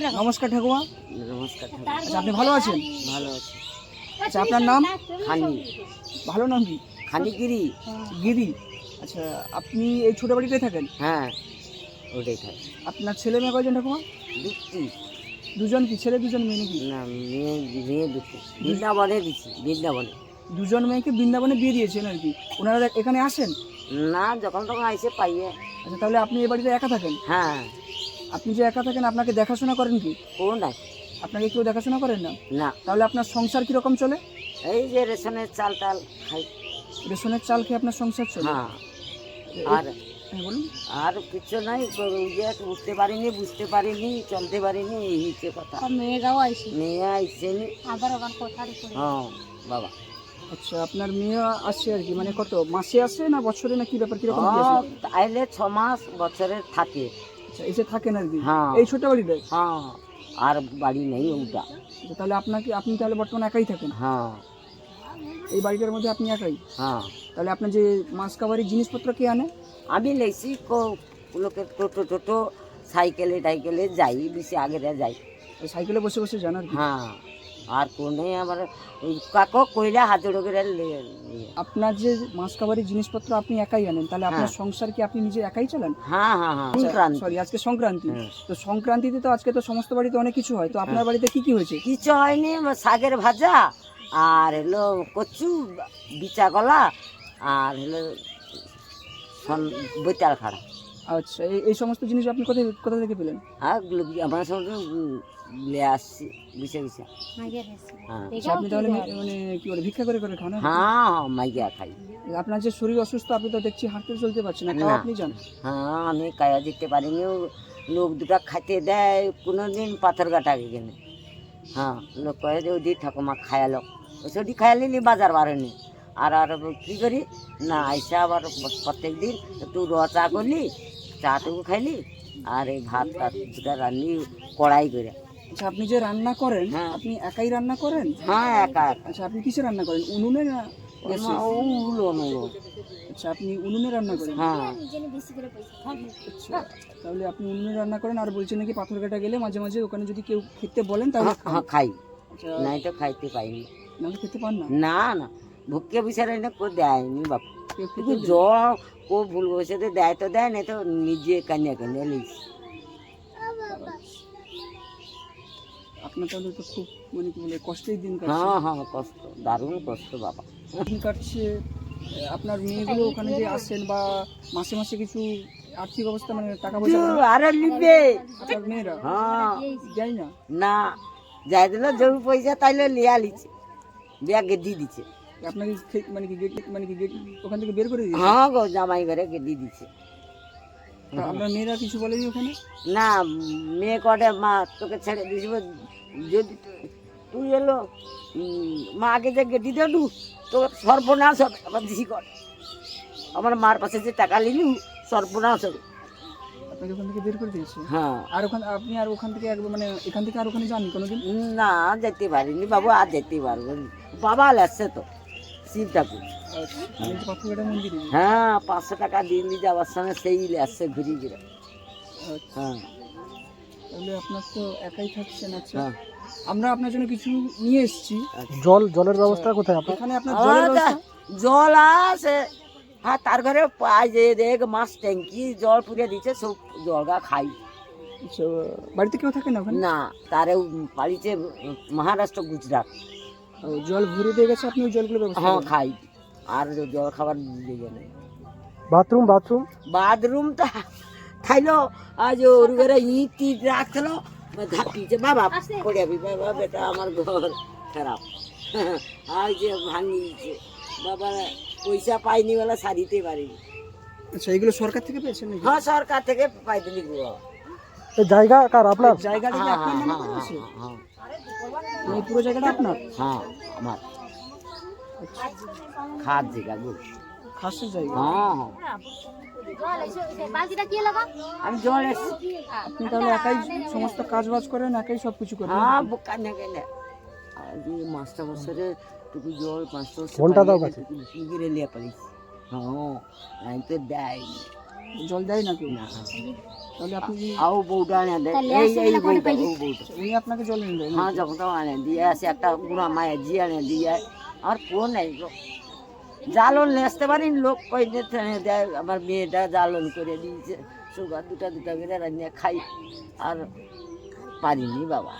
নমস্কার ঠাকুমা। নমস্কার আচ্ছা আপনি ভালো আছেন? ভালো আছি। আচ্ছা আপনার নাম? খানি। ভালো নাম কি? খানিগিরি। গিরি। আচ্ছা আপনি এই ছোট বাড়িতেই থাকেন? হ্যাঁ ওটাই থাকে। আপনার ছেলে মেয়ে কয়জন ঠাকুমা? দুটি। দুজন কি? ছেলে দুজন মেয়ে নাকি? না মেয়ে মেয়ে দুটি। বৃন্দাবনে দিচ্ছি বৃন্দাবনে। দুজন মেয়েকে বৃন্দাবনে বিয়ে দিয়েছেন আর কি। ওনারা এখানে আসেন? না যখন তখন আইসে পাইয়ে। আচ্ছা তাহলে আপনি এই বাড়িতে একা থাকেন? হ্যাঁ। আপনি যে একা থাকেন আপনাকে দেখাশোনা করেন কি? কোন নাই। আপনাকে কেউ দেখাশোনা করেন না? না। তাহলে আপনার সংসার কীরকম চলে? এই যে রেশনের চাল টাল খাই। রেশনের চাল খেয়ে আপনার সংসার চলে? হ্যাঁ। আর হ্যাঁ বলুন। আর কিছু নাই উঠতে পারিনি বুঝতে পারিনি চলতে পারিনি এই হচ্ছে কথা। মেয়েরাও আইসি মেয়ে আইসেনি আবার কোথায় করে। হ্যাঁ বাবা। আচ্ছা আপনার মেয়ে আসছে আর কি? মানে কত মাসে আসে না বছরে না কি ব্যাপার? কীরকম কি আইলে ছ মাস বছরের থাকে। আচ্ছা এসে থাকেন আর কি? হ্যাঁ। এই ছোট বাড়িতে? হ্যাঁ আর বাড়ি নেই ওটা। আচ্ছা, তাহলে আপনাকে আপনি তাহলে বর্তমানে একাই থাকেন? হ্যাঁ। এই বাড়িটার মধ্যে আপনি একাই? হ্যাঁ। তাহলে আপনার যে মাছ কাবারির জিনিসপত্র কে আনে? আমি লেছি লোকের টোটো টোটো সাইকেলে টাইকেলে যাই বেশি আগে যাই। সাইকেলে বসে বসে জানার হ্যাঁ। আর কোনে আমার কাকো কইলা হাজার করে আপনার যে মাছ কাবারির জিনিসপত্র আপনি একাই আনেন তাহলে আপনার হ্যাঁ। সংসার কি আপনি নিজে একাই চালান? হ্যাঁ হ্যাঁ হ্যাঁ। সংক্রান্তি। সরি আজকে সংক্রান্তি। হ্যাঁ। তো সংক্রান্তিতে তো আজকে তো সমস্ত বাড়িতে অনেক কিছু হয় তো আপনার বাড়িতে কি কি হয়েছে? কিছু হয়নি শাকের ভাজা আর হলো কচু বিচা গলা আর হলো বৈতাল খাড়া। আচ্ছা এই সমস্ত জিনিস আপনি কোথায় কোথা থেকে পেলেন? হ্যাঁ আমার সঙ্গে লে আসছি বিছে গেছে হ্যাঁ। আচ্ছা, আপনি তাহলে মানে কি বলে ভিক্ষা করে করে খান কি? হ্যাঁ মাইয়া খাই। আপনার যে শরীর অসুস্থ আপনি তো দেখছি হাঁটতে চলতে পারছেন না আপনি যান হ্যাঁ আমি কায়া যেতে পারিনি ও লোক দুটা খাইতে দেয় কোনো দিন পাথর কাটা গেলে। হ্যাঁ লোক কয়ে যে ওদি ঠাকুমা খায়ালো ওসবটি খায়ালি বাজার বাড়েনি আর আর কী করি? না আইসা আবার প্রত্যেক দিন একটু র চা করলি চাটুকু খাইলি আর এই ভাত দুটা রান্নি কড়াই করে। আচ্ছা আপনি যে রান্না করেন হ্যাঁ। আপনি একাই রান্না করেন? হ্যাঁ একা আচ্ছা আপনি কিসে রান্না করেন? উনুনে না আচ্ছা আপনি উনুনে রান্না করেন? হ্যাঁ। আচ্ছা তাহলে আপনি উনুনে রান্না করেন আর বলছেন নাকি গেলে মাঝে মাঝে ওখানে যদি কেউ খেতে বলেন তাহলে হ্যাঁ, হ্যাঁ খাই। আচ্ছা। নাই তো খাইতে পাইনি নাহলে খেতে পান না? না না। ভুকে বিচারে না কেউ দেয়নি বাপ। কিন্তু ভুল বসে দেয় তো দেয় না তো নিজে কান্না কান্না লিস। আপনার তাহলে তো খুব মানে কি বলে কষ্টেই দিন কাটছে। হ্যাঁ হ্যাঁ কষ্ট দারুণ কষ্ট বাবা। দিন কাটছে আপনার মেয়েগুলো ওখানে যে আসছেন বা মাসে মাসে কিছু আর্থিক অবস্থা মানে টাকা পয়সা? আরে আপনার মেয়েরা? হ্যাঁ। যাই না? না যাই দিল জমি পয়সা তাইলে লিয়া লিছে। বিয়া গেদি দিছে। আপনাকে মানে কি গেট মানে কি গেট ওখান থেকে বের করে দিয়েছে? হ্যাঁ গো জামাই ঘরে গেদি দিছে। আপনার মেয়েরা কিছু বলেনি ওখানে? না মেয়ে কটে মা তোকে ছেড়ে দিয়েছিল যদি তুই এলো উম, মা আগে যে গেটি দেলু তো সর্বনাশ হবে আবার দিছি কর। আমার মার পাশে যে টাকা নিলু সর্বনাশ হবে। আপনাকে ওখান থেকে বের করে দিয়েছে? হ্যাঁ। আর ওখানে আপনি আর ওখান থেকে একবার মানে এখান থেকে আর ওখানে যান কোনোদিন? না যেতে পারিনি বাবু আর যেতে পারব। বাবা আসছে তো শিব ঠাকুর। আচ্ছা, হ্যাঁ পাঁচশো টাকা দিয়ে দিয়ে যাওয়ার সময় সেই আসছে ঘুরি ঘুরে আচ্ছা, হ্যাঁ। তাহলে আপনার তো একাই থাকছেন আচ্ছা। হ্যাঁ। আমরা আপনার জন্য কিছু নিয়ে এসেছি। জল জলের ব্যবস্থা কোথায় আপনার? এখানে আপনার জলের ব্যবস্থা। জল আছে। হ্যাঁ তার ঘরে পাই যে এক মাস ট্যাঙ্কি জল পুড়ে দিচ্ছে সব জল গা খাই। আচ্ছা, বাড়িতে কেউ থাকে না না তারে পালিছে মহারাষ্ট্র গুজরাট। জল ভরে দিয়ে গেছে আপনি ওই জলগুলো হ্যাঁ খাই। আর জল খাবার দিয়ে গেলে। Bathroom bathroom? বাথরুম তো খাইলো আজ ওর ঘরে ইট টিট রাখল ধাপিছে বাবা পড়ে যাবি বাবা বেটা আমার ঘর খারাপ। আর যে ভাঙিছে বাবা পয়সা পাইনি বলে সারিতে পারিনি। আচ্ছা এগুলো সরকার থেকে পেয়েছেন নাকি? হ্যাঁ সরকার থেকে পাই দিলি গো এই জায়গা কার আপনার? জায়গাটা কি হ্যাঁ আপনার হ্যাঁ নামে হ্যাঁ করেছে হ্যাঁ এই পুরো জায়গাটা আপনার? হ্যাঁ আমার। খাদ জায়গা গো। খাসের জায়গা? হ্যাঁ হ্যাঁ। আমি জল এসছি। আপনি তাহলে একাই সমস্ত কাজ বাজ করেন একাই সব কিছু করেন? হ্যাঁ বোকা না। গেলে আর মাস্টার বছরে টুকু জল পাঁচটা বছর ফোনটা দাও কাছে। গিরে লিয়ে পারিস হ্যাঁ আমি তো দেয় জল দেয় না কেউ? না। তাহলে আপনি আও বউটা আনে দেয় এই এই বউটা উনি আপনাকে জল এনে দেয়? হ্যাঁ যখন তখন আনে দিয়ে আসে একটা গুণা মায়ের জি আনে দিয়ে আমার কোন নাই জ্বালন লেসতে পারি লোক কই দেয় আমার মেয়েটা জ্বালন করে দিয়েছে সুগার দুটা দুটা করে রান্না খাই আর পারিনি বাবা।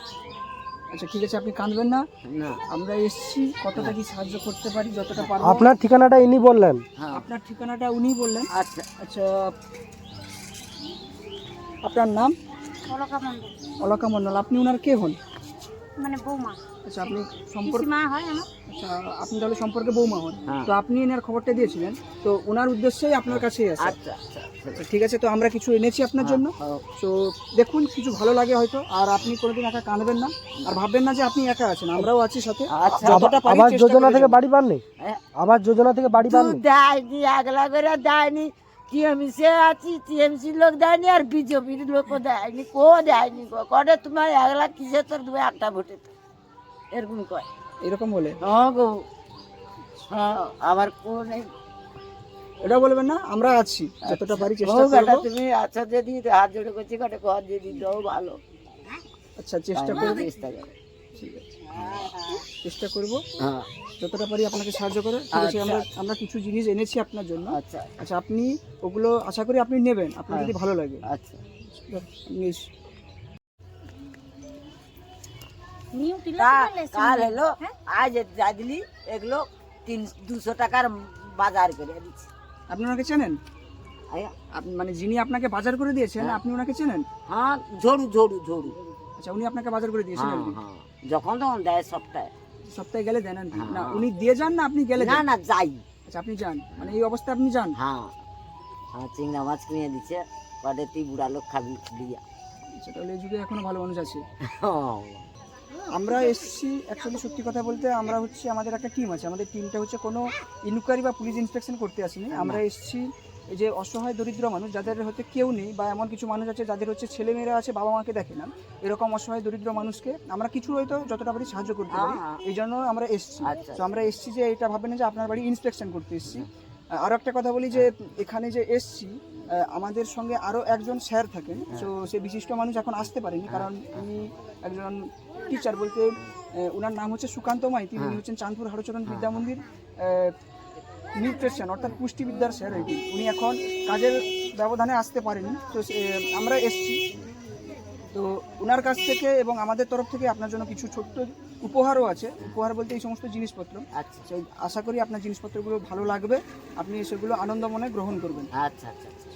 আচ্ছা ঠিক আছে আপনি কাঁদবেন না। না। আমরা এসছি কতটা কি সাহায্য করতে পারি যতটা পারব। আপনার ঠিকানাটা ইনি বললেন। হ্যাঁ। আপনার ঠিকানাটা উনি বললেন। আচ্ছা। আচ্ছা আপনার নাম? অলকা মন্ডল অলকা মন্ডল আপনি ওনার কে হন? মানে বৌমা। আচ্ছা আপনি সম্পর্ক হয় আমার? আচ্ছা আপনি তাহলে সম্পর্কে বৌমা হন। হ্যাঁ। তো আপনি এনার খবরটা দিয়েছিলেন তো ওনার উদ্দেশ্যেই আপনার কাছেই আছে। আচ্ছা আচ্ছা। ঠিক আছে তো আমরা কিছু এনেছি আপনার জন্য। হ্যাঁ, তো দেখুন কিছু ভালো লাগে হয়তো আর আপনি কোনোদিন একা কাঁদবেন না আর ভাববেন না যে আপনি একা আছেন আমরাও আছি সাথে। আচ্ছা চেষ্টা যোজনা থেকে বাড়ি পাননি? হ্যাঁ। আবাস যোজনা থেকে বাড়ি তুই পাননি? দেয়নি আগলা করে দেয়নি টিএমসি আছি টিএমসি লোক দেয়নি আর বিজেপির লোকও দেয়নি কো দেয়নি কটে তোমার আগলা কিসে তোর দু একটা ভোটে? তো এরকম কয়। এরকম বলে? হ্যাঁ গো। হ্যাঁ আমার কো নেই এটা বলবেন না আমরা আছি যতটা পারি চেষ্টা করব। তুমি আচ্ছা যদি হাত জোড়ে করছি কটে ঘর দিয়ে দিতেও ভালো। আচ্ছা চেষ্টা? করব। চেষ্টা করো। ঠিক আছে। চেষ্টা করব। হ্যাঁ। যতটা পারি আপনাকে সাহায্য করে ঠিক আছে আমরা আমরা কিছু জিনিস এনেছি আপনার জন্য। আচ্ছা। আচ্ছা আপনি ওগুলো আশা করি আপনি নেবেন। আপনার হ্যাঁ। যদি ভালো লাগে। আচ্ছা। আপনি নিউ কাল এলো আজ যা দিলি এগুলো তিন দুশো টাকার বাজার করে দিচ্ছি আপনি ওনাকে চেনেন? মানে যিনি আপনাকে বাজার করে দিয়েছেন হ্যাঁ। আপনি ওনাকে চেনেন? হ্যাঁ ঝড়ু ঝড়ু ঝড়ু। আচ্ছা উনি আপনাকে বাজার করে দিয়েছেন হ্যাঁ হ্যাঁ। যখন তখন দেয় সপ্তাহে। সপ্তাহে গেলে দেন। হ্যাঁ। না উনি দিয়ে যান না আপনি গেলে না না যাই। আচ্ছা আপনি যান। মানে এই অবস্থায় আপনি যান? হ্যাঁ। হ্যাঁ চিংড়া মাছ কিনে দিচ্ছে কটে তুই বুড়া লোক খাবি দিয়া। আচ্ছা তাহলে এই যুগে এখনও ভালো মানুষ আছে। হ্যাঁ, আমরা এসছি অ্যাকচুয়ালি সত্যি কথা বলতে আমরা হচ্ছে আমাদের একটা টিম আছে। আমাদের টিমটা হচ্ছে কোনো ইনকোয়ারি বা পুলিশ ইন্সপেকশন করতে আসেনি। আমরা এসছি এই যে অসহায় দরিদ্র মানুষ যাদের হয়তো কেউ নেই বা এমন কিছু মানুষ আছে যাদের হচ্ছে ছেলেমেয়েরা আছে বাবা মাকে দেখে না এরকম অসহায় দরিদ্র মানুষকে আমরা কিছু হয়তো যতটা পারি সাহায্য করতে পারি। হ্যাঁ। এই জন্য আমরা এসছি। আচ্ছা। তো আমরা এসছি যে এটা ভাববেন না যে আপনার বাড়ি ইন্সপেকশন করতে এসছি। আরও একটা কথা বলি যে এখানে যে এসছি আমাদের সঙ্গে আরও একজন স্যার থাকেন। তো সে বিশিষ্ট মানুষ এখন আসতে পারেনি কারণ উনি একজন টিচার বলতে ওনার নাম হচ্ছে সুকান্ত মাই তিনি হ্যাঁ। হচ্ছেন চাঁদপুর হরচরণ বিদ্যা মন্দির নিউট্রিশন অর্থাৎ পুষ্টিবিদ্যার স্যার এটি। উনি এখন কাজের ব্যবধানে আসতে পারেনি। তো সে- আমরা এসছি। তো ওনার কাছ থেকে এবং আমাদের তরফ থেকে আপনার জন্য কিছু ছোট্ট উপহারও আছে। উপহার বলতে এই সমস্ত জিনিসপত্র। আচ্ছা। সেই আশা করি আপনার জিনিসপত্রগুলো ভালো লাগবে। আপনি সেগুলো আনন্দ মনে গ্রহণ করবেন। আচ্ছা আচ্ছা আচ্ছা।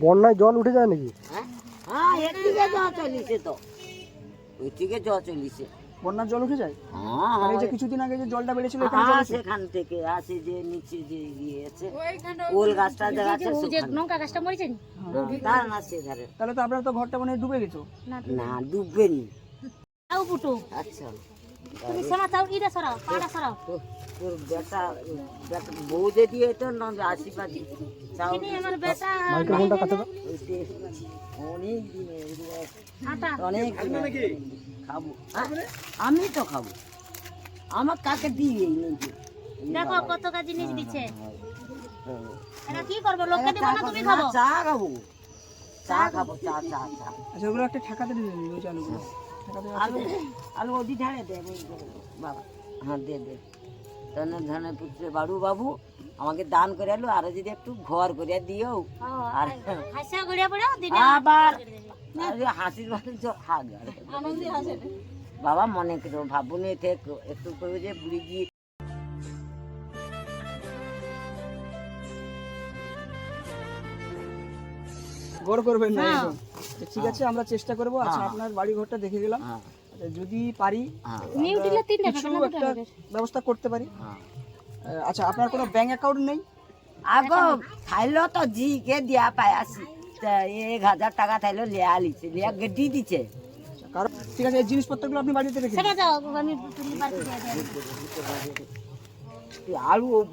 বন্যায় জল উঠে যায় নাকি? হ্যাঁ? হ্যাঁ একদিকে জল থেকে জল চলিছে। বন্যার জল উঠে যায়? হ্যাঁ এই যে হ্যাঁ কিছুদিন আগে যে জলটা বেড়েছিল এখানে জল হ্যাঁ, আছে? সেখান থেকে আসে যে নিচে যে ইয়ে আছে ওল গাছটা দেখা আছে যে নৌকা গাছটা মরেছেন হ্যাঁ, তার না সেধারে তাহলে তো আপনার তো ঘরটা মানে ডুবে গেছো? না ডুবেনি ডুববে নি। তাও পুটু। আচ্ছা। তুমি সোনা চাও ইটা সরাও পাড়া সরাও। তো- তোর বেটা বেটা বউ যদি এটা না আশীর্বাদ। চাও তিনি আমার বেটা মাইক্রোফোনটা কাছে দাও। ওইতে অনেক দিন আটা। অনেক দিন খাব। হ্যাঁ, আমি তো খাব। আমার কাকে দিয়ে দেখো কত কা জিনিস দিচ্ছে। হ্যাঁ। এটা কি করবে? লোককে দিব না তুমি খাব চা খাব। চা খাব চা চা চা। আচ্ছা ওগুলো একটা ঠেকাতে দিয়ে ওই চালুগুলো। ঠেকাতে আলু আলু ওদি ধারে দে বাবা হ্যাঁ দে দে। ধনে ধনে পুত্রে বাড়ু বাবু আমাকে দান করে আলো আরও যদি একটু ঘর করে দিও আর আবার হাসির বাবা মনে করো ভাবুন এতে একটু- একটু করে যে বুড়ি গিয়ে গড় করবেন না হ্যাঁ। ঠিক আছে আমরা চেষ্টা করব। আচ্ছা হ্যাঁ। আপনার বাড়ি ঘরটা দেখে গেলাম। হ্যাঁ। আচ্ছা, যদি পারি হ্যাঁ। কিছু একটা ব্যবস্থা করতে পারি। হ্যাঁ। আচ্ছা আপনার কোনো ব্যাংক অ্যাকাউন্ট নেই? আগো খাইলো তো জি কে দিয়া পাই আসি। তা এক হাজার টাকা থাইলো লিয়া লিছে লিয়া গেডি দিছে। আচ্ছা, কারণ ঠিক আছে এই জিনিসপত্রগুলো আপনি বাড়িতে রেখে আলু